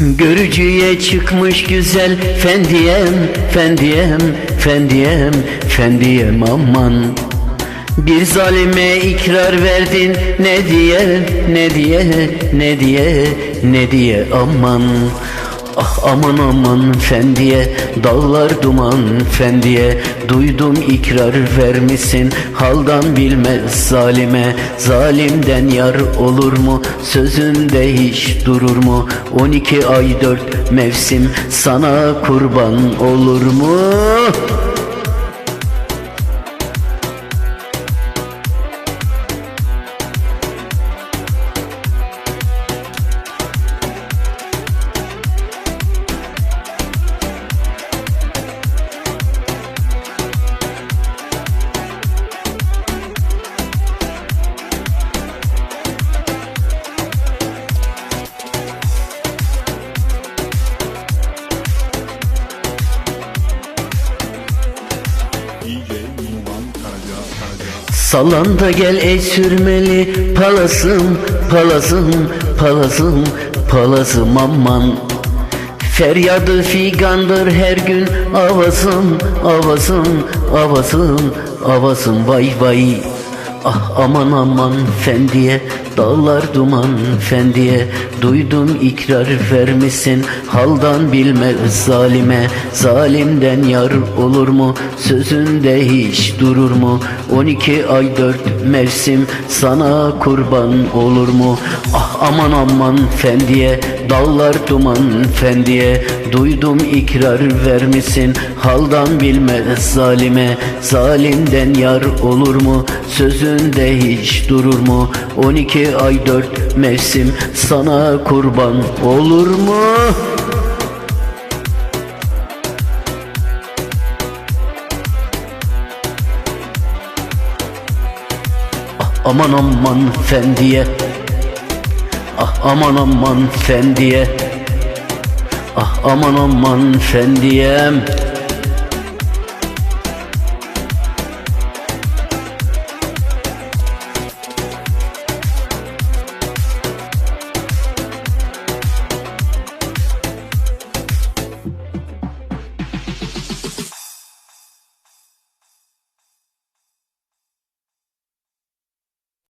Görücüye çıkmış güzel fendiyem, fendiyem, fendiyem, fendiyem aman. Bir zalime ikrar verdin ne diye, ne diye, ne diye, ne diye aman Ah aman aman fendiye Dağlar duman fendiye Duydum ikrar vermişsin Haldan bilmez zalime Zalimden yar olur mu? Sözünde hiç durur mu? 12 ay 4 mevsim Sana kurban olur mu Karaca Karaca Salan da gel ey sürmeli Palasım, palasım, palasım, palasım aman. Feryadı figandır her gün avasım, avasım, avasım, avasım vay vay. Ah aman aman fendiye Dağlar duman fendiye Duydum ikrar vermişsin Haldan bilmez zalime. Zalimden yar olur mu? Sözünde hiç durur mu? 12 ay 4 mevsim Sana kurban olur mu? Ah aman aman fendiye Dağlar duman fendiye Duydum ikrar vermişsin Haldan bilmez zalime. Zalimden yar olur mu? Sözünde hiç durur mu? 12 ay 4 mevsim Sana kurban olur mu? Ah, Aman aman fendiye. Ah aman aman fendiye Ah aman aman fendiyem